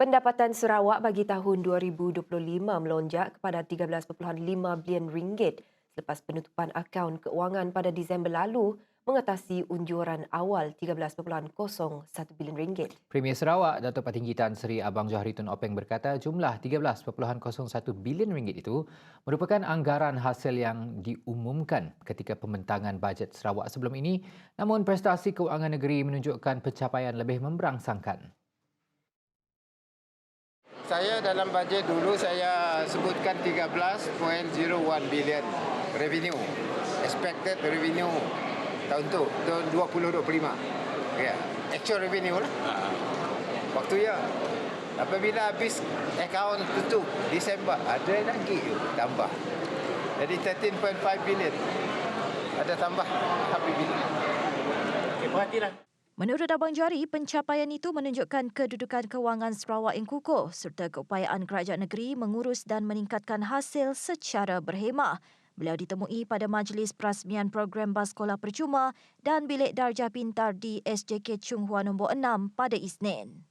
Pendapatan Sarawak bagi tahun 2025 melonjak kepada 13.5 bilion ringgit selepas penutupan akaun keuangan pada Disember lalu mengatasi unjuran awal 13.01 bilion ringgit. Premier Sarawak, Datuk Patinggi Tan Seri Abang Johari Tun Openg berkata jumlah 13.01 bilion ringgit itu merupakan anggaran hasil yang diumumkan ketika pembentangan bajet Sarawak sebelum ini namun prestasi keuangan negeri menunjukkan pencapaian lebih memberangsangkan. Saya dalam bajet dulu saya sebutkan 13.01 bilion revenue. Expected revenue tahun tu, tahun 2025. Ya, actual revenue lah. Waktu ya. Apabila habis akaun tutup Disember, ada lagi tambah. Jadi 13.5 bilion. Ada tambah habis bilion. Okay, perhatilah. Menurut Abang Jari, pencapaian itu menunjukkan kedudukan kewangan Sarawak yang kukuh serta keupayaan kerajaan negeri mengurus dan meningkatkan hasil secara berhemah. Beliau ditemui pada majlis perasmian program bas sekolah percuma dan bilik darjah pintar di SJK Chung Hua nombor 6 pada Isnin.